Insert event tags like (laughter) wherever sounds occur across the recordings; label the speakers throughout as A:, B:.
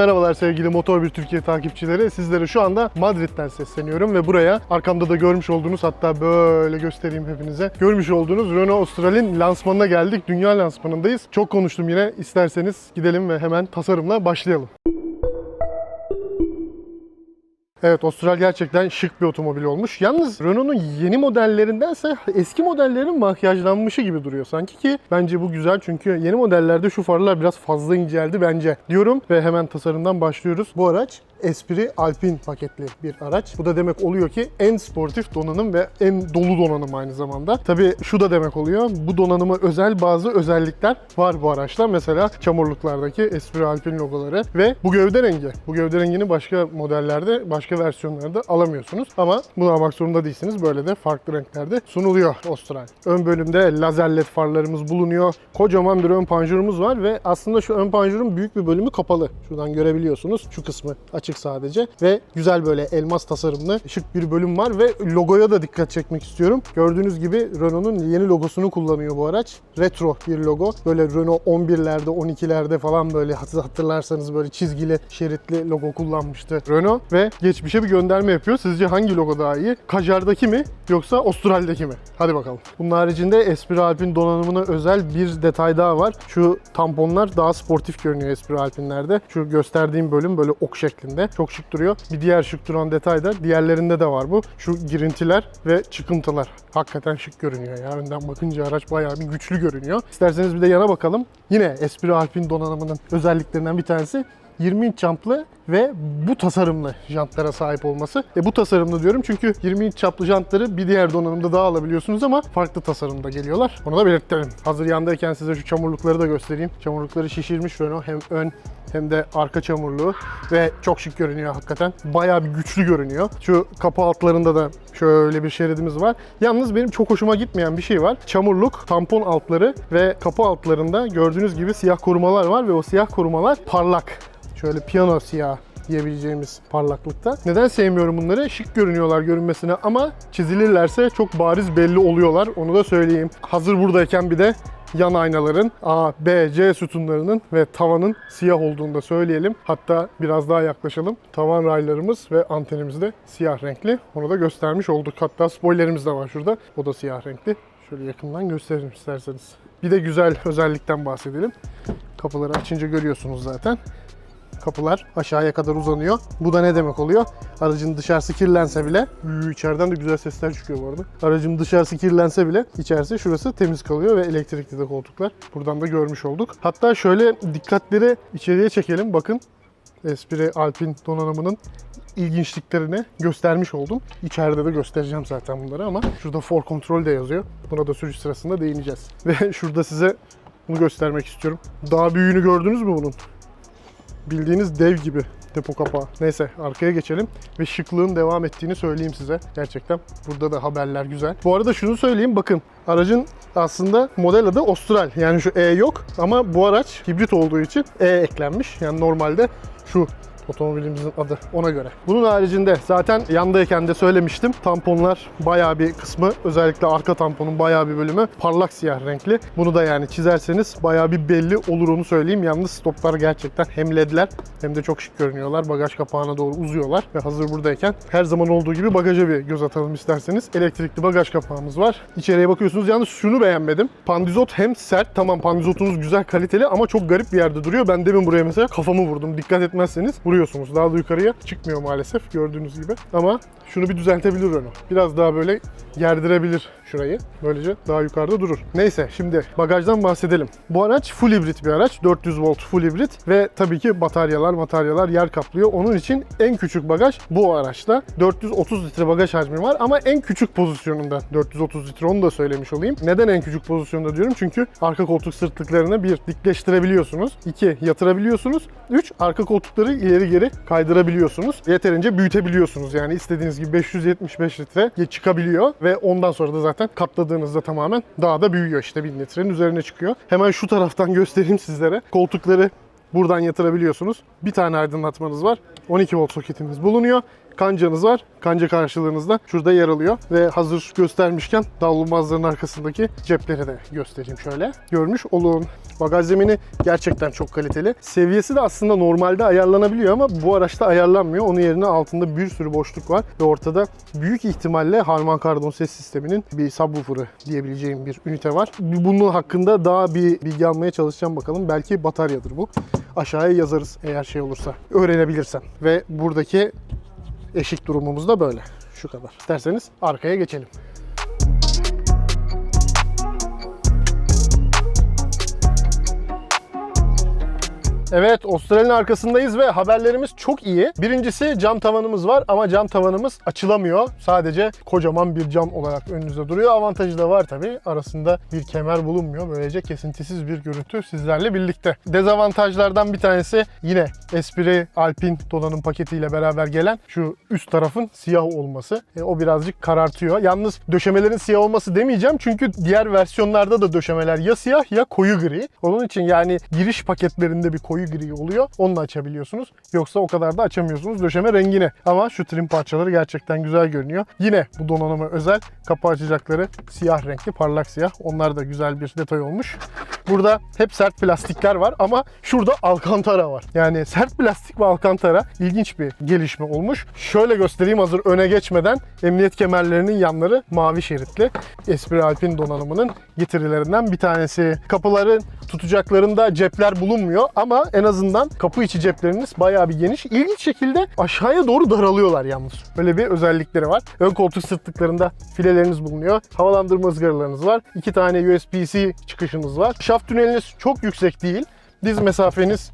A: Merhabalar sevgili Motor 1 Türkiye takipçileri. Sizlere şu anda Madrid'den sesleniyorum ve buraya arkamda da görmüş olduğunuz hatta böyle göstereyim hepinize. Görmüş olduğunuz Renault Austral'in lansmanına geldik. Dünya lansmanındayız. Çok konuştum yine. İsterseniz gidelim ve hemen tasarımla başlayalım. Evet Austral gerçekten şık bir otomobil olmuş. Yalnız Renault'un yeni modellerindense eski modellerin makyajlanmışı gibi duruyor sanki ki bence bu güzel çünkü yeni modellerde şu farlar biraz fazla inceldi bence diyorum ve hemen tasarımdan başlıyoruz. Bu araç Esprit Alpine paketli bir araç. Bu da demek oluyor ki en sportif donanım ve en dolu donanım aynı zamanda. Tabii şu da demek oluyor. Bu donanıma özel bazı özellikler var bu araçta. Mesela çamurluklardaki Esprit Alpine logoları ve bu gövde rengi. Bu gövde rengini başka modellerde, başka versiyonlarda alamıyorsunuz. Ama bunu almak zorunda değilsiniz. Böyle de farklı renklerde sunuluyor Austral. Ön bölümde lazer led farlarımız bulunuyor. Kocaman bir ön panjurumuz var ve aslında şu ön panjurun büyük bir bölümü kapalı. Şuradan görebiliyorsunuz. Şu kısmı açık sadece ve güzel böyle elmas tasarımlı şık bir bölüm var ve logoya da dikkat çekmek istiyorum. Gördüğünüz gibi Renault'un yeni logosunu kullanıyor bu araç. Retro bir logo. Böyle Renault 11'lerde, 12'lerde falan böyle hatırlarsanız böyle çizgili, şeritli logo kullanmıştı Renault ve geçmişe bir gönderme yapıyor. Sizce hangi logo daha iyi? Kajar'daki mi yoksa Austral'deki mi? Hadi bakalım. Bunun haricinde Esprit Alpine donanımına özel bir detay daha var. Şu tamponlar daha sportif görünüyor Esprit Alpine'lerde. Şu gösterdiğim bölüm böyle ok şeklinde. Çok şık duruyor. Bir diğer şık duran detay da diğerlerinde de var bu. Şu girintiler ve çıkıntılar. Hakikaten şık görünüyor ya. Önden bakınca araç bayağı bir güçlü görünüyor. İsterseniz bir de yana bakalım. Yine Esprit Alpine donanımının özelliklerinden bir tanesi 20 inç çaplı ve bu tasarımlı jantlara sahip olması. E bu tasarımlı diyorum çünkü 20 inç çaplı jantları bir diğer donanımda daha alabiliyorsunuz ama farklı tasarımda geliyorlar. Onu da belirtelim. Hazır yandayken size şu çamurlukları da göstereyim. Çamurlukları şişirmiş Renault hem ön hem de arka çamurluğu ve çok şık görünüyor hakikaten. Bayağı bir güçlü görünüyor. Şu kapı altlarında da şöyle bir şeridimiz var. Yalnız benim çok hoşuma gitmeyen bir şey var. Çamurluk, tampon altları ve kapı altlarında gördüğünüz gibi siyah korumalar var ve o siyah korumalar parlak. Şöyle piyano siyah diyebileceğimiz parlaklıkta. Neden sevmiyorum bunları? Şık görünüyorlar görünmesine ama çizilirlerse çok bariz belli oluyorlar. Onu da söyleyeyim. Hazır buradayken bir de yan aynaların A, B, C sütunlarının ve tavanın siyah olduğunu da söyleyelim. Hatta biraz daha yaklaşalım. Tavan raylarımız ve antenimiz de siyah renkli. Onu da göstermiş olduk. Hatta spoilerimiz de var şurada. O da siyah renkli. Şöyle yakından gösterelim isterseniz. Bir de güzel özellikten bahsedelim. Kapıları açınca görüyorsunuz zaten kapılar aşağıya kadar uzanıyor. Bu da ne demek oluyor? Aracın dışarısı kirlense bile, içeriden de güzel sesler çıkıyor bu arada. Aracın dışarısı kirlense bile içerisi şurası temiz kalıyor ve elektrikli de koltuklar. Buradan da görmüş olduk. Hatta şöyle dikkatleri içeriye çekelim. Bakın Esprit Alpine donanımının ilginçliklerini göstermiş oldum. İçeride de göstereceğim zaten bunları ama şurada for control de yazıyor. Buna da sürüş sırasında değineceğiz. (laughs) Ve şurada size bunu göstermek istiyorum. Daha büyüğünü gördünüz mü bunun? Bildiğiniz dev gibi depo kapağı. Neyse arkaya geçelim ve şıklığın devam ettiğini söyleyeyim size. Gerçekten burada da haberler güzel. Bu arada şunu söyleyeyim bakın aracın aslında model adı Austral. Yani şu E yok ama bu araç hibrit olduğu için E eklenmiş. Yani normalde şu otomobilimizin adı ona göre. Bunun haricinde zaten yandayken de söylemiştim. Tamponlar bayağı bir kısmı özellikle arka tamponun bayağı bir bölümü parlak siyah renkli. Bunu da yani çizerseniz bayağı bir belli olur onu söyleyeyim. Yalnız stoplar gerçekten hem ledler hem de çok şık görünüyorlar. Bagaj kapağına doğru uzuyorlar ve hazır buradayken her zaman olduğu gibi bagaja bir göz atalım isterseniz. Elektrikli bagaj kapağımız var. İçeriye bakıyorsunuz. Yalnız şunu beğenmedim. Pandizot hem sert tamam pandizotunuz güzel kaliteli ama çok garip bir yerde duruyor. Ben demin buraya mesela kafamı vurdum. Dikkat etmezseniz vuruyorsunuz. Daha da yukarıya çıkmıyor maalesef gördüğünüz gibi. Ama şunu bir düzeltebilir Renault. Biraz daha böyle gerdirebilir şurayı. Böylece daha yukarıda durur. Neyse şimdi bagajdan bahsedelim. Bu araç full hibrit bir araç. 400 volt full hibrit ve tabii ki bataryalar mataryalar yer kaplıyor. Onun için en küçük bagaj bu araçta. 430 litre bagaj hacmi var ama en küçük pozisyonunda 430 litre onu da söylemiş olayım. Neden en küçük pozisyonda diyorum? Çünkü arka koltuk sırtlıklarını bir dikleştirebiliyorsunuz. iki yatırabiliyorsunuz. Üç arka koltukları ileri geri kaydırabiliyorsunuz. Yeterince büyütebiliyorsunuz. Yani istediğiniz gibi 575 litre çıkabiliyor ve ondan sonra da zaten katladığınızda tamamen daha da büyüyor işte 1000 litrenin üzerine çıkıyor. Hemen şu taraftan (laughs) göstereyim sizlere. Koltukları buradan yatırabiliyorsunuz. Bir tane aydınlatmanız var. 12 volt soketimiz bulunuyor. Kancanız var. Kanca karşılığınızda şurada yer alıyor. Ve hazır göstermişken davlumbazların arkasındaki cepleri de göstereyim şöyle. Görmüş olun. Bagaj zemini gerçekten çok kaliteli. Seviyesi de aslında normalde ayarlanabiliyor ama bu araçta ayarlanmıyor. Onun yerine altında bir sürü boşluk var ve ortada büyük ihtimalle Harman Kardon ses sisteminin bir subwoofer'ı diyebileceğim bir ünite var. Bunun hakkında daha bir bilgi almaya çalışacağım bakalım. Belki bataryadır bu. Aşağıya yazarız eğer şey olursa. Öğrenebilirsem. Ve buradaki eşik durumumuz da böyle. Şu kadar. İsterseniz arkaya geçelim. Evet, Avustralya'nın arkasındayız ve haberlerimiz çok iyi. Birincisi cam tavanımız var ama cam tavanımız açılamıyor. Sadece kocaman bir cam olarak önünüzde duruyor. Avantajı da var tabii. Arasında bir kemer bulunmuyor. Böylece kesintisiz bir görüntü sizlerle birlikte. Dezavantajlardan bir tanesi yine Esprit Alpine donanım paketiyle beraber gelen şu üst tarafın siyah olması. E, o birazcık karartıyor. Yalnız döşemelerin siyah olması demeyeceğim çünkü diğer versiyonlarda da döşemeler ya siyah ya koyu gri. Onun için yani giriş paketlerinde bir koyu gri oluyor. Onu da açabiliyorsunuz. Yoksa o kadar da açamıyorsunuz döşeme rengini. Ama şu trim parçaları gerçekten güzel görünüyor. Yine bu donanıma özel kapı açacakları siyah renkli, parlak siyah. Onlar da güzel bir detay olmuş. Burada hep sert plastikler var ama şurada alkantara var. Yani sert plastik ve alkantara ilginç bir gelişme olmuş. Şöyle göstereyim hazır öne geçmeden emniyet kemerlerinin yanları mavi şeritli. Esprit Alpine donanımının getirilerinden bir tanesi. Kapıların tutacaklarında cepler bulunmuyor ama en azından kapı içi cepleriniz bayağı bir geniş. İlginç şekilde aşağıya doğru daralıyorlar yalnız. Böyle bir özellikleri var. Ön koltuk sırtlıklarında fileleriniz bulunuyor. Havalandırma ızgaralarınız var. İki tane USB-C çıkışınız var. Şaft tüneliniz çok yüksek değil. Diz mesafeniz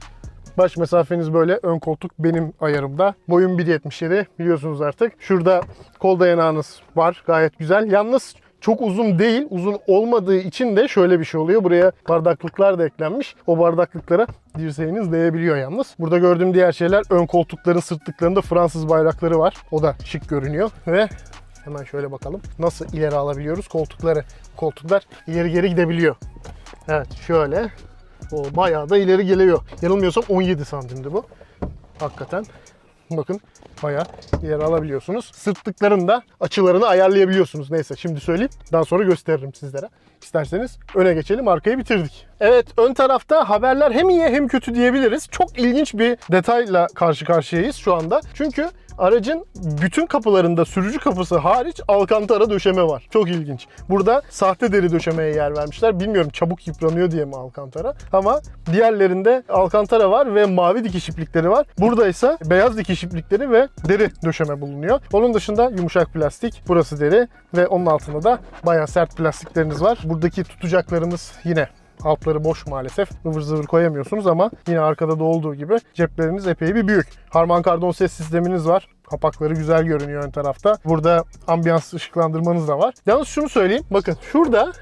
A: Baş mesafeniz böyle. Ön koltuk benim ayarımda. Boyum 1.77 biliyorsunuz artık. Şurada kol dayanağınız var. Gayet güzel. Yalnız çok uzun değil. Uzun olmadığı için de şöyle bir şey oluyor. Buraya bardaklıklar da eklenmiş. O bardaklıklara dirseğiniz değebiliyor yalnız. Burada gördüğüm diğer şeyler ön koltukların sırtlıklarında Fransız bayrakları var. O da şık görünüyor ve hemen şöyle bakalım. Nasıl ileri alabiliyoruz koltukları? Koltuklar ileri geri gidebiliyor. Evet şöyle. O bayağı da ileri geliyor. Yanılmıyorsam 17 santimdi bu. Hakikaten. Bakın bayağı ileri alabiliyorsunuz. Sırtlıkların da açılarını ayarlayabiliyorsunuz. Neyse şimdi söyleyeyim. Daha sonra gösteririm sizlere. İsterseniz öne geçelim. Arkayı bitirdik. Evet ön tarafta haberler hem iyi hem kötü diyebiliriz. Çok ilginç bir detayla karşı karşıyayız şu anda. Çünkü aracın bütün kapılarında sürücü kapısı hariç alkantara döşeme var. Çok ilginç. Burada sahte deri döşemeye yer vermişler. Bilmiyorum çabuk yıpranıyor diye mi alkantara. Ama diğerlerinde alkantara var ve mavi dikiş iplikleri var. Burada ise beyaz dikiş iplikleri ve deri döşeme bulunuyor. Onun dışında yumuşak plastik. Burası deri ve onun altında da bayağı sert plastikleriniz var. Buradaki tutacaklarınız yine Altları boş maalesef. ıvır zıvır koyamıyorsunuz ama yine arkada da olduğu gibi cepleriniz epey bir büyük. Harman Kardon ses sisteminiz var. Kapakları güzel görünüyor ön tarafta. Burada ambiyans ışıklandırmanız da var. Yalnız şunu söyleyeyim. Bakın şurada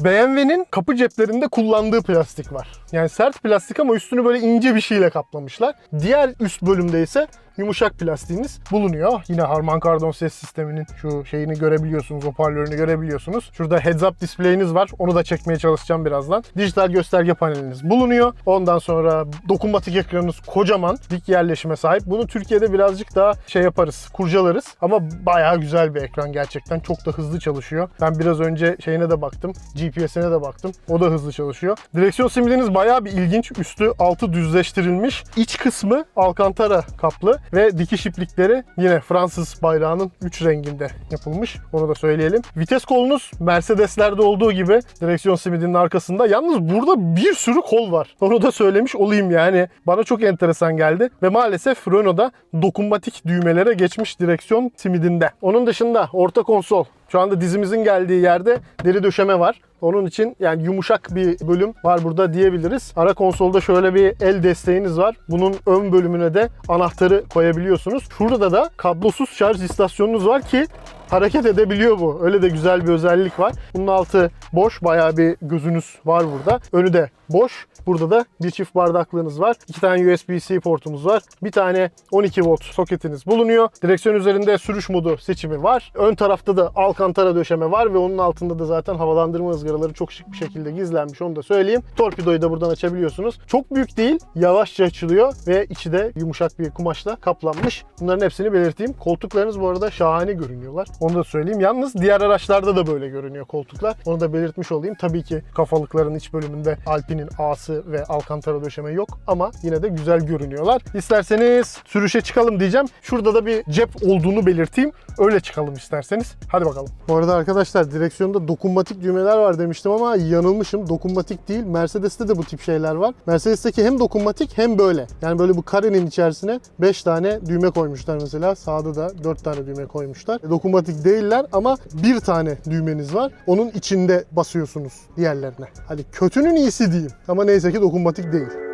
A: BMW'nin kapı ceplerinde kullandığı plastik var. Yani sert plastik ama üstünü böyle ince bir şeyle kaplamışlar. Diğer üst bölümde ise yumuşak plastiğiniz bulunuyor. Yine Harman Kardon ses sisteminin şu şeyini görebiliyorsunuz, hoparlörünü görebiliyorsunuz. Şurada heads up display'iniz var. Onu da çekmeye çalışacağım birazdan. Dijital gösterge paneliniz bulunuyor. Ondan sonra dokunmatik ekranınız kocaman. Dik yerleşime sahip. Bunu Türkiye'de birazcık daha şey yaparız, kurcalarız. Ama bayağı güzel bir ekran gerçekten. Çok da hızlı çalışıyor. Ben biraz önce şeyine de baktım. GPS'ine de baktım. O da hızlı çalışıyor. Direksiyon simidiniz bayağı bir ilginç. Üstü altı düzleştirilmiş. İç kısmı alkantara kaplı ve dikiş iplikleri yine Fransız bayrağının 3 renginde yapılmış. Onu da söyleyelim. Vites kolunuz Mercedes'lerde olduğu gibi direksiyon simidinin arkasında. Yalnız burada bir sürü kol var. (laughs) Onu da söylemiş olayım yani. Bana çok enteresan geldi. Ve maalesef Renault'da dokunmatik düğmelere geçmiş direksiyon simidinde. Onun dışında orta konsol. Şu anda dizimizin geldiği yerde deri döşeme var. Onun için yani yumuşak bir bölüm var burada diyebiliriz. Ara konsolda şöyle bir el desteğiniz var. Bunun ön bölümüne de anahtarı koyabiliyorsunuz. Şurada da kablosuz şarj istasyonunuz var ki hareket edebiliyor bu. Öyle de güzel bir özellik var. Bunun altı boş. Bayağı bir gözünüz var burada. Önü de boş. Burada da bir çift bardaklığınız var. İki tane USB-C portumuz var. Bir tane 12 volt soketiniz bulunuyor. Direksiyon üzerinde sürüş modu seçimi var. Ön tarafta da alkantara döşeme var ve onun altında da zaten havalandırma ızgaraları çok şık bir şekilde gizlenmiş. Onu da söyleyeyim. Torpidoyu da buradan açabiliyorsunuz. Çok büyük değil. Yavaşça açılıyor ve içi de yumuşak bir kumaşla kaplanmış. Bunların hepsini belirteyim. Koltuklarınız bu arada şahane görünüyorlar. Onu da söyleyeyim. Yalnız diğer araçlarda da böyle görünüyor koltuklar. Onu da belirtmiş olayım. Tabii ki kafalıkların iç bölümünde Alpine'in A'sı ve alkantara döşeme yok ama yine de güzel görünüyorlar. İsterseniz sürüşe çıkalım diyeceğim. Şurada da bir cep olduğunu belirteyim. Öyle çıkalım isterseniz. Hadi bakalım. Bu arada arkadaşlar direksiyonda dokunmatik düğmeler var demiştim ama yanılmışım. Dokunmatik değil. Mercedes'te de bu tip şeyler var. Mercedes'teki hem dokunmatik hem böyle. Yani böyle bu karenin içerisine 5 tane düğme koymuşlar mesela. Sağda da 4 tane düğme koymuşlar. Dokunmatik değiller ama bir tane düğmeniz var. Onun içinde basıyorsunuz diğerlerine. Hadi kötünün iyisi diyeyim. Ama neyse ki dokunmatik değil.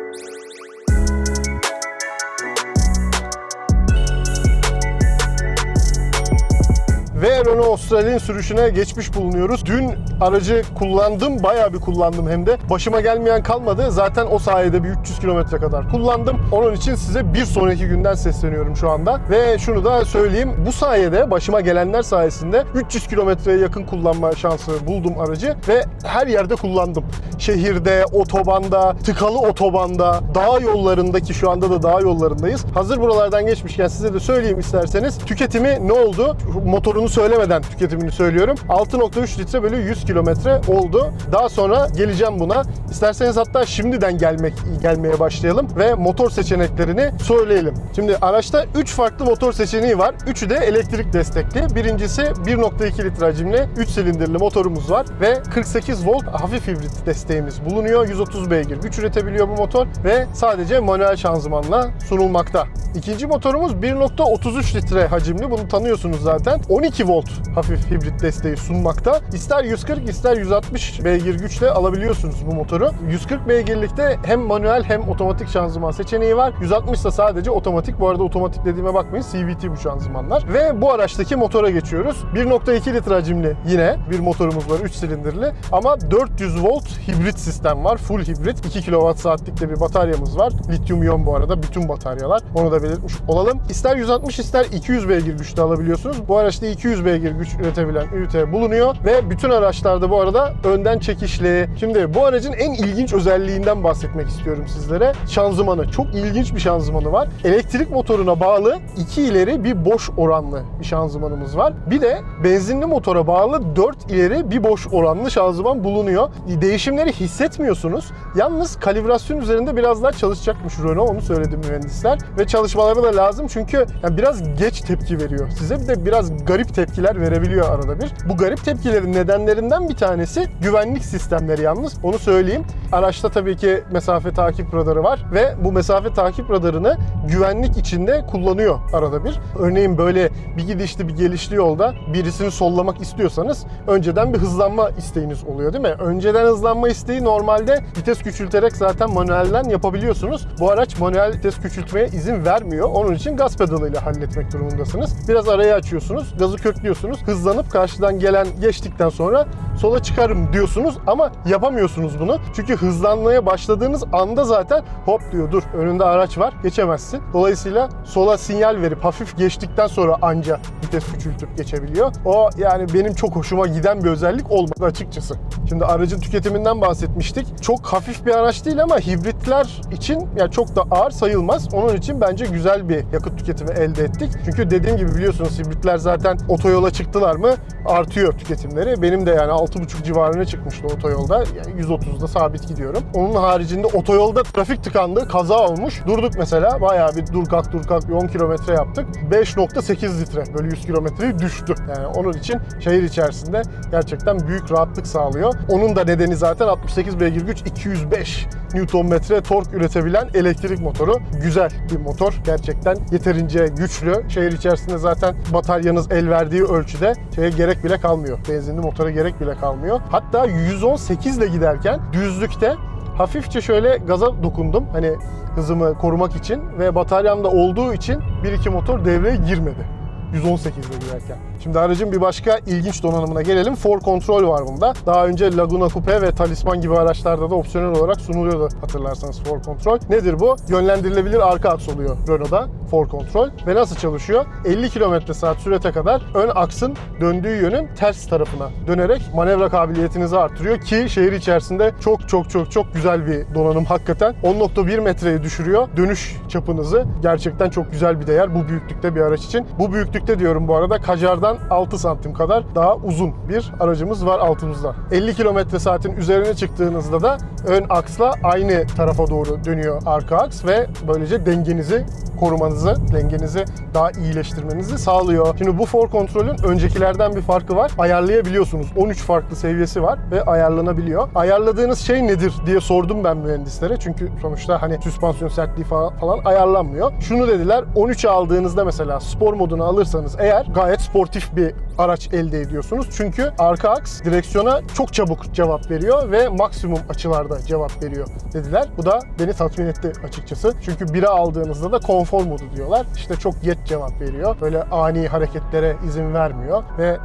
A: Ve Renault Australia'nın sürüşüne geçmiş bulunuyoruz. Dün aracı kullandım, bayağı bir kullandım hem de. Başıma gelmeyen kalmadı. Zaten o sayede bir 300 kilometre kadar kullandım. Onun için size bir sonraki günden sesleniyorum şu anda. Ve şunu da söyleyeyim. Bu sayede, başıma gelenler sayesinde 300 kilometreye yakın kullanma şansı buldum aracı. Ve her yerde kullandım. Şehirde, otobanda, tıkalı otobanda, dağ yollarındaki şu anda da dağ yollarındayız. Hazır buralardan geçmişken size de söyleyeyim isterseniz. Tüketimi ne oldu? Motorunu söylemeden tüketimini söylüyorum. 6.3 litre bölü 100 kilometre oldu. Daha sonra geleceğim buna. İsterseniz hatta şimdiden gelmek gelmeye başlayalım ve motor seçeneklerini söyleyelim. Şimdi araçta 3 farklı motor seçeneği var. Üçü de elektrik destekli. Birincisi 1.2 litre hacimli 3 silindirli motorumuz var ve 48 volt hafif hibrit desteğimiz bulunuyor. 130 beygir güç üretebiliyor bu motor ve sadece manuel şanzımanla sunulmakta. İkinci motorumuz 1.33 litre hacimli. Bunu tanıyorsunuz zaten. 12 volt hafif hibrit desteği sunmakta. İster 140 ister 160 beygir güçle alabiliyorsunuz bu motoru. 140 beygirlikte hem manuel hem otomatik şanzıman seçeneği var. 160 ise sadece otomatik. Bu arada otomatik dediğime bakmayın CVT bu şanzımanlar. Ve bu araçtaki motora geçiyoruz. 1.2 litre hacimli yine bir motorumuz var 3 silindirli ama 400 volt hibrit sistem var. Full hibrit. 2 kWh saatlikte bir bataryamız var. Lityum iyon bu arada bütün bataryalar. Onu da belirtmiş olalım. İster 160 ister 200 beygir güçte alabiliyorsunuz. Bu araçta 200 beygir güç üretebilen ünite bulunuyor ve bütün araçlarda bu arada önden çekişli. Şimdi bu aracın en ilginç özelliğinden bahsetmek istiyorum sizlere. Şanzımanı. Çok ilginç bir şanzımanı var. Elektrik motoruna bağlı iki ileri bir boş oranlı bir şanzımanımız var. Bir de benzinli motora bağlı 4 ileri bir boş oranlı şanzıman bulunuyor. Değişimleri hissetmiyorsunuz. Yalnız kalibrasyon üzerinde biraz daha çalışacakmış Renault. Onu söyledi mühendisler. Ve çalışmaları da lazım çünkü yani biraz geç tepki veriyor. Size bir de biraz garip tepkiler verebiliyor arada bir. Bu garip tepkilerin nedenlerinden bir tanesi güvenlik sistemleri yalnız. Onu söyleyeyim. Araçta tabii ki mesafe takip radarı var ve bu mesafe takip radarını güvenlik içinde kullanıyor arada bir. Örneğin böyle bir gidişli bir gelişli yolda birisini sollamak istiyorsanız önceden bir hızlanma isteğiniz oluyor değil mi? Önceden hızlanma isteği normalde vites küçülterek zaten manuelden yapabiliyorsunuz. Bu araç manuel vites küçültmeye izin vermiyor. Onun için gaz pedalıyla halletmek durumundasınız. Biraz arayı açıyorsunuz, gazı köklüyorsunuz. Hızlanıp karşıdan gelen geçtikten sonra sola çıkarım diyorsunuz ama yapamıyorsunuz bunu. Çünkü hızlanmaya başladığınız anda zaten hop diyor dur önünde araç var geçemezsin. Dolayısıyla sola sinyal verip hafif geçtikten sonra anca vites küçültüp geçebiliyor. O yani benim çok hoşuma giden bir özellik olmadı açıkçası. Şimdi aracın tüketiminden bahsetmiştik. Çok hafif bir araç değil ama hibritler için yani çok da ağır sayılmaz. Onun için bence güzel bir yakıt tüketimi elde ettik. Çünkü dediğim gibi biliyorsunuz hibritler zaten otoyola çıktılar mı artıyor tüketimleri. Benim de yani 6,5 civarına çıkmıştı otoyolda. Yani 130'da sabit gidiyorum. Onun haricinde otoyolda trafik tıkandı, kaza olmuş. Durduk mesela bayağı bir dur kalk dur kalk bir 10 kilometre yaptık. 5.8 litre böyle 100 kilometreyi düştü. Yani onun için şehir içerisinde gerçekten büyük rahatlık sağlıyor. Onun da nedeni zaten 68 beygir güç 205 Nm tork üretebilen elektrik motoru. Güzel bir motor. Gerçekten yeterince güçlü. Şehir içerisinde zaten bataryanız el verdiği ölçüde şeye gerek bile kalmıyor. Benzinli motora gerek bile kalmıyor. Hatta 118 ile giderken düzlükte hafifçe şöyle gaza dokundum. Hani hızımı korumak için ve bataryamda olduğu için 1-2 motor devreye girmedi. 118 ile giderken. Şimdi aracın bir başka ilginç donanımına gelelim. For Control var bunda. Daha önce Laguna Coupe ve Talisman gibi araçlarda da opsiyonel olarak sunuluyordu hatırlarsanız For Control. Nedir bu? Yönlendirilebilir arka aks oluyor Renault'da For Control. Ve nasıl çalışıyor? 50 km saat sürete kadar ön aksın döndüğü yönün ters tarafına dönerek manevra kabiliyetinizi artırıyor ki şehir içerisinde çok çok çok çok güzel bir donanım hakikaten. 10.1 metreye düşürüyor dönüş çapınızı. Gerçekten çok güzel bir değer bu büyüklükte bir araç için. Bu büyüklükte diyorum bu arada Kajar'dan 6 santim kadar daha uzun bir aracımız var altımızda. 50 km saatin üzerine çıktığınızda da ön aksla aynı tarafa doğru dönüyor arka aks ve böylece dengenizi korumanızı, dengenizi daha iyileştirmenizi sağlıyor. Şimdi bu for kontrolün öncekilerden bir farkı var. Ayarlayabiliyorsunuz. 13 farklı seviyesi var ve ayarlanabiliyor. Ayarladığınız şey nedir diye sordum ben mühendislere. Çünkü sonuçta hani süspansiyon sertliği fa- falan ayarlanmıyor. Şunu dediler. 13'e aldığınızda mesela spor modunu alırsanız eğer gayet sportif bir araç elde ediyorsunuz. Çünkü arka aks direksiyona çok çabuk cevap veriyor ve maksimum açılarda cevap veriyor dediler. Bu da beni tatmin etti açıkçası. Çünkü 1'e aldığınızda da konfor modu diyorlar. İşte çok geç cevap veriyor. Böyle ani hareketlere izin vermiyor ve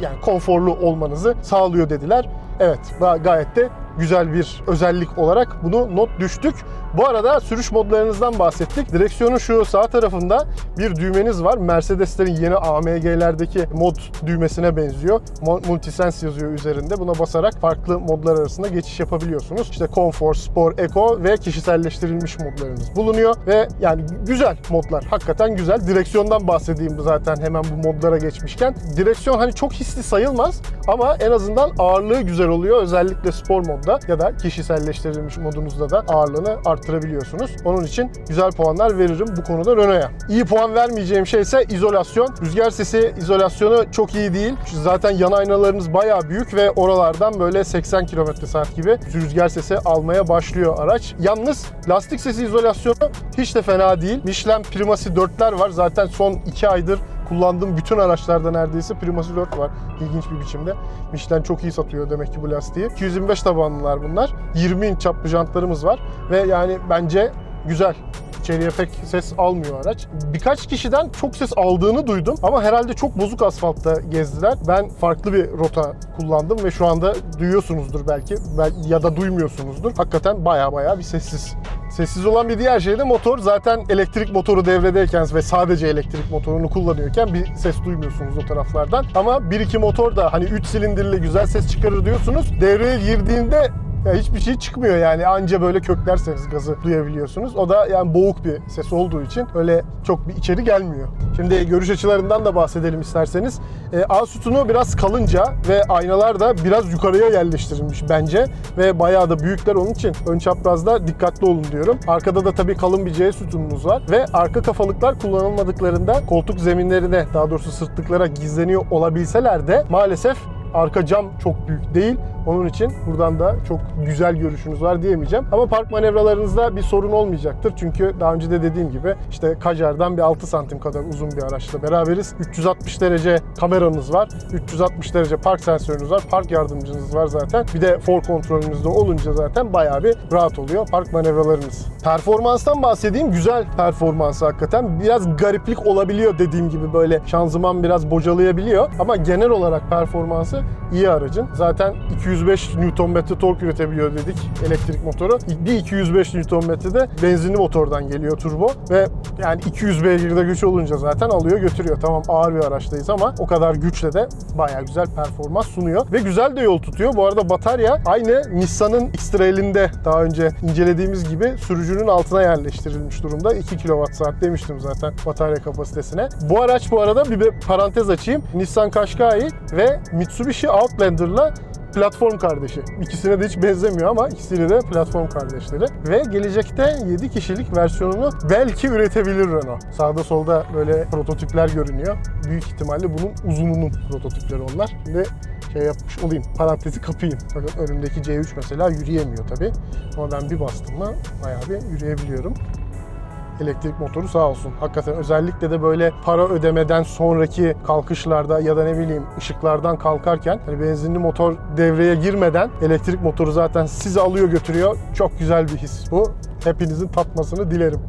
A: yani konforlu olmanızı sağlıyor dediler. Evet ga- gayet de güzel bir özellik olarak bunu not düştük. Bu arada sürüş modlarınızdan bahsettik. Direksiyonun şu sağ tarafında bir düğmeniz var. Mercedeslerin yeni AMG'lerdeki mod düğmesine benziyor. Multisense yazıyor üzerinde. Buna basarak farklı modlar arasında geçiş yapabiliyorsunuz. İşte Comfort, Sport, Eco ve kişiselleştirilmiş modlarınız bulunuyor. Ve yani güzel modlar. Hakikaten güzel. Direksiyondan bahsedeyim zaten hemen bu modlara geçmişken. Direksiyon hani çok hisli sayılmaz ama en azından ağırlığı güzel oluyor. Özellikle spor modda ya da kişiselleştirilmiş modunuzda da ağırlığını arttırabiliyorsunuz. Onun için güzel puanlar veririm bu konuda Renault'a. İyi puan vermeyeceğim şey ise izolasyon. Rüzgar sesi izolasyonu çok iyi değil. Zaten yan aynalarınız bayağı büyük ve oralardan böyle 80 km saat gibi rüzgar sesi almaya başlıyor araç. Yalnız lastik sesi izolasyonu hiç de fena değil. Michelin Primacy 4'ler var. Zaten son 2 aydır kullandığım bütün araçlarda neredeyse Primacy 4 var. İlginç bir biçimde. Michelin çok iyi satıyor demek ki bu lastiği. 225 tabanlılar bunlar. 20 inç çaplı jantlarımız var ve yani bence güzel. İçeriye pek ses almıyor araç. Birkaç kişiden çok ses aldığını duydum ama herhalde çok bozuk asfaltta gezdiler. Ben farklı bir rota kullandım ve şu anda duyuyorsunuzdur belki Bel- ya da duymuyorsunuzdur. Hakikaten baya baya bir sessiz. Sessiz olan bir diğer şey de motor. Zaten elektrik motoru devredeyken ve sadece elektrik motorunu kullanıyorken bir ses duymuyorsunuz o taraflardan. Ama 1-2 motor da hani 3 silindirli güzel ses çıkarır diyorsunuz. Devreye girdiğinde ya hiçbir şey çıkmıyor yani anca böyle köklerseniz gazı duyabiliyorsunuz. O da yani boğuk bir ses olduğu için öyle çok bir içeri gelmiyor. Şimdi görüş açılarından da bahsedelim isterseniz. E, A sütunu biraz kalınca ve aynalar da biraz yukarıya yerleştirilmiş bence ve bayağı da büyükler onun için ön çaprazda dikkatli olun diyorum. Arkada da tabii kalın bir C sütunumuz var ve arka kafalıklar kullanılmadıklarında koltuk zeminlerine daha doğrusu sırtlıklara gizleniyor olabilseler de maalesef arka cam çok büyük değil. Onun için buradan da çok güzel görüşünüz var diyemeyeceğim. Ama park manevralarınızda bir sorun olmayacaktır. Çünkü daha önce de dediğim gibi işte Kajar'dan bir 6 santim kadar uzun bir araçla beraberiz. 360 derece kameranız var. 360 derece park sensörünüz var. Park yardımcınız var zaten. Bir de for kontrolünüz de olunca zaten bayağı bir rahat oluyor park manevralarınız. Performanstan bahsedeyim. Güzel performansı hakikaten. Biraz gariplik olabiliyor dediğim gibi böyle şanzıman biraz bocalayabiliyor. Ama genel olarak performansı iyi aracın. Zaten 205 Nm tork üretebiliyor dedik elektrik motoru. Bir 205 Nm de benzinli motordan geliyor turbo ve yani 200 beygirde güç olunca zaten alıyor götürüyor. Tamam ağır bir araçtayız ama o kadar güçle de bayağı güzel performans sunuyor ve güzel de yol tutuyor. Bu arada batarya aynı Nissan'ın X-Trail'inde daha önce incelediğimiz gibi sürücünün altına yerleştirilmiş durumda. 2 kWh demiştim zaten batarya kapasitesine. Bu araç bu arada bir parantez açayım. Nissan Qashqai ve Mitsubishi Outlander'la platform kardeşi. İkisine de hiç benzemiyor ama ikisiyle de platform kardeşleri. Ve gelecekte 7 kişilik versiyonunu belki üretebilir Renault. Sağda solda böyle prototipler görünüyor. Büyük ihtimalle bunun uzununun prototipleri onlar. Şimdi şey yapmış olayım, parantezi kapayım. Bakın önümdeki C3 mesela yürüyemiyor tabii. Ama ben bir bastım mı bayağı bir yürüyebiliyorum elektrik motoru sağ olsun. Hakikaten özellikle de böyle para ödemeden sonraki kalkışlarda ya da ne bileyim ışıklardan kalkarken hani benzinli motor devreye girmeden elektrik motoru zaten sizi alıyor götürüyor. Çok güzel bir his bu. Hepinizin tatmasını dilerim.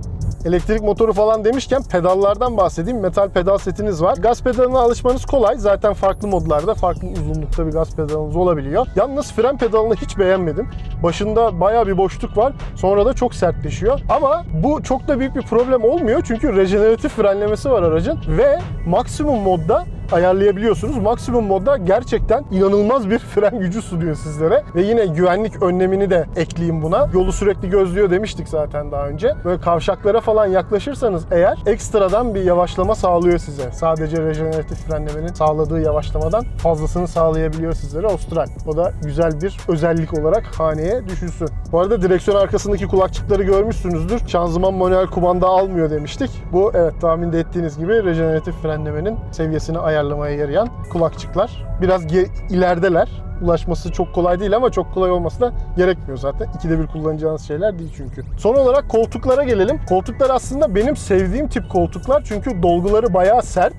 A: Elektrik motoru falan demişken pedallardan bahsedeyim. Metal pedal setiniz var. Gaz pedalına alışmanız kolay. Zaten farklı modlarda, farklı uzunlukta bir gaz pedalınız olabiliyor. Yalnız fren pedalını hiç beğenmedim. Başında baya bir boşluk var. Sonra da çok sertleşiyor. Ama bu çok da büyük bir problem olmuyor. Çünkü rejeneratif frenlemesi var aracın. Ve maksimum modda ayarlayabiliyorsunuz. Maksimum modda gerçekten inanılmaz bir (laughs) fren gücü sunuyor sizlere. Ve yine güvenlik önlemini de ekleyeyim buna. Yolu sürekli gözlüyor demiştik zaten daha önce. Böyle kavşaklara falan yaklaşırsanız eğer ekstradan bir yavaşlama sağlıyor size. Sadece rejeneratif frenlemenin sağladığı yavaşlamadan fazlasını sağlayabiliyor sizlere Austral. O da güzel bir özellik olarak haneye düşünsün. Bu arada direksiyon arkasındaki kulakçıkları görmüşsünüzdür. Şanzıman manuel kumanda almıyor demiştik. Bu evet tahmin de ettiğiniz gibi rejeneratif frenlemenin seviyesini ayarlamaya yarayan kulakçıklar. Biraz ilerideler. Ulaşması çok kolay değil ama çok kolay olması da gerekmiyor zaten. İkide bir kullanacağınız şeyler değil çünkü. Son olarak koltuklara gelelim. Koltuklar aslında benim sevdiğim tip koltuklar çünkü dolguları bayağı sert.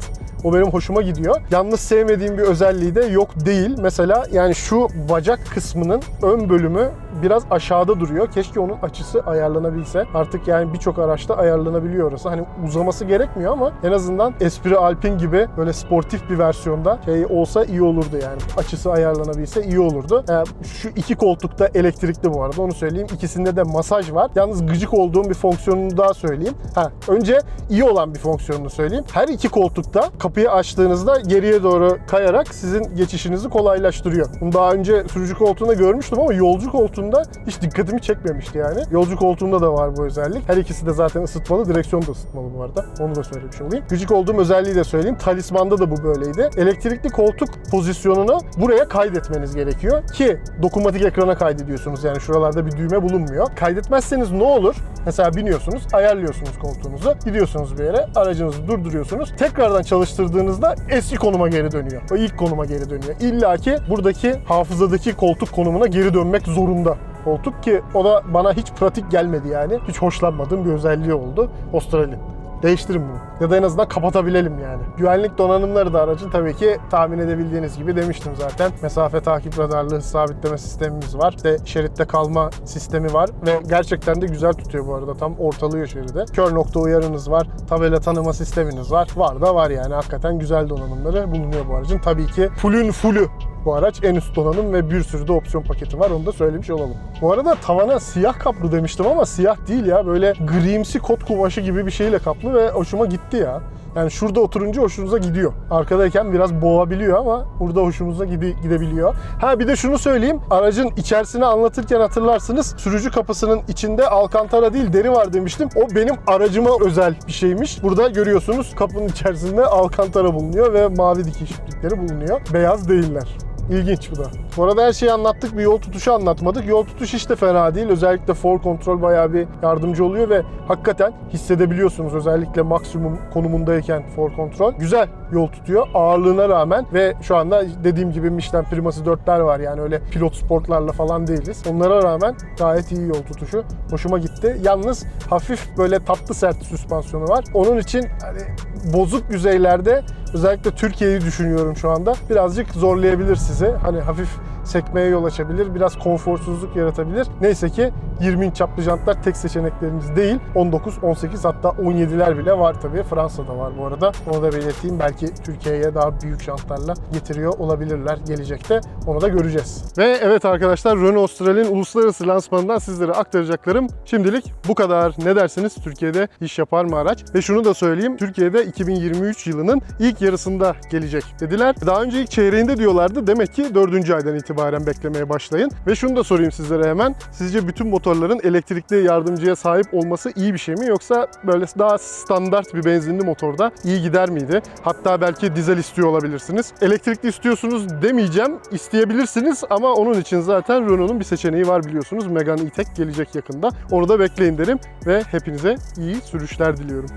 A: O benim hoşuma gidiyor. Yalnız sevmediğim bir özelliği de yok değil. Mesela yani şu bacak kısmının ön bölümü biraz aşağıda duruyor. Keşke onun açısı ayarlanabilse. Artık yani birçok araçta ayarlanabiliyor orası. Hani uzaması gerekmiyor ama en azından Esprit Alpine gibi böyle sportif bir versiyonda şey olsa iyi olurdu yani. Açısı ayarlanabilse iyi olurdu. Ee, şu iki koltukta elektrikli bu arada onu söyleyeyim. İkisinde de masaj var. Yalnız gıcık olduğum bir fonksiyonunu daha söyleyeyim. Ha, önce iyi olan bir fonksiyonunu söyleyeyim. Her iki koltukta kapıyı açtığınızda geriye doğru kayarak sizin geçişinizi kolaylaştırıyor. Bunu daha önce sürücü koltuğunda görmüştüm ama yolcu koltuğunda hiç dikkatimi çekmemişti yani. Yolcu koltuğunda da var bu özellik. Her ikisi de zaten ısıtmalı. Direksiyon da ısıtmalı bu arada. Onu da söylemiş olayım. Gıcık olduğum özelliği de söyleyeyim. Talismanda da bu böyleydi. Elektrikli koltuk pozisyonunu buraya kaydetmeniz gerekiyor ki dokunmatik ekrana kaydediyorsunuz. Yani şuralarda bir düğme bulunmuyor. Kaydetmezseniz ne olur? Mesela biniyorsunuz, ayarlıyorsunuz koltuğunuzu, gidiyorsunuz bir yere, aracınızı durduruyorsunuz. Tekrardan çalıştırdığınızda eski konuma geri dönüyor. O ilk konuma geri dönüyor. İlla ki buradaki hafızadaki koltuk konumuna geri dönmek zorunda koltuk ki o da bana hiç pratik gelmedi yani. Hiç hoşlanmadığım bir özelliği oldu Avustralya. Değiştirin bunu. Ya da en azından kapatabilelim yani. Güvenlik donanımları da aracın tabii ki tahmin edebildiğiniz gibi demiştim zaten. Mesafe takip radarlı sabitleme sistemimiz var. İşte şeritte kalma sistemi var ve gerçekten de güzel tutuyor bu arada. Tam ortalıyor şeride. Kör nokta uyarınız var. Tabela tanıma sisteminiz var. Var da var yani. Hakikaten güzel donanımları bulunuyor bu aracın. Tabii ki fullün fullü bu araç en üst donanım ve bir sürü de opsiyon paketi var. Onu da söylemiş olalım. Bu arada tavana siyah kaplı demiştim ama siyah değil ya. Böyle grimsi kot kumaşı gibi bir şeyle kaplı ve hoşuma gitti ya. Yani şurada oturunca hoşunuza gidiyor. Arkadayken biraz boğabiliyor ama burada hoşumuza gide- gidebiliyor. Ha bir de şunu söyleyeyim. Aracın içerisini anlatırken hatırlarsınız. Sürücü kapısının içinde alkantara değil deri var demiştim. O benim aracıma özel bir şeymiş. Burada görüyorsunuz kapının içerisinde alkantara bulunuyor ve mavi dikiş bulunuyor. Beyaz değiller. İlginç bu da. Bu arada her şeyi anlattık. Bir yol tutuşu anlatmadık. Yol tutuş de fena değil. Özellikle for kontrol bayağı bir yardımcı oluyor ve hakikaten hissedebiliyorsunuz. Özellikle maksimum konumundayken for kontrol. Güzel yol tutuyor ağırlığına rağmen ve şu anda dediğim gibi Michelin Priması 4'ler var. Yani öyle pilot sportlarla falan değiliz. Onlara rağmen gayet iyi yol tutuşu. Hoşuma gitti. Yalnız hafif böyle tatlı sert süspansiyonu var. Onun için hani bozuk yüzeylerde özellikle Türkiye'yi düşünüyorum şu anda. Birazcık zorlayabilir sizi. Hani hafif sekmeye yol açabilir, biraz konforsuzluk yaratabilir. Neyse ki 20 inç çaplı jantlar tek seçeneklerimiz değil. 19, 18 hatta 17'ler bile var tabii. Fransa'da var bu arada. Onu da belirteyim. Belki Türkiye'ye daha büyük jantlarla getiriyor olabilirler gelecekte. Onu da göreceğiz. Ve evet arkadaşlar Renault Austral'in uluslararası lansmanından sizlere aktaracaklarım şimdilik bu kadar. Ne dersiniz? Türkiye'de iş yapar mı araç? Ve şunu da söyleyeyim. Türkiye'de 2023 yılının ilk yarısında gelecek dediler. Daha önce ilk çeyreğinde diyorlardı. Demek ki 4. aydan itibaren beklemeye başlayın. Ve şunu da sorayım sizlere hemen. Sizce bütün motorların elektrikli yardımcıya sahip olması iyi bir şey mi? Yoksa böyle daha standart bir benzinli motorda iyi gider miydi? Hatta belki dizel istiyor olabilirsiniz. Elektrikli istiyorsunuz demeyeceğim. İsteyebilirsiniz ama onun için zaten Renault'un bir seçeneği var biliyorsunuz. Megane E-Tech gelecek yakında. Onu da bekleyin derim ve hepinize iyi sürüşler diliyorum.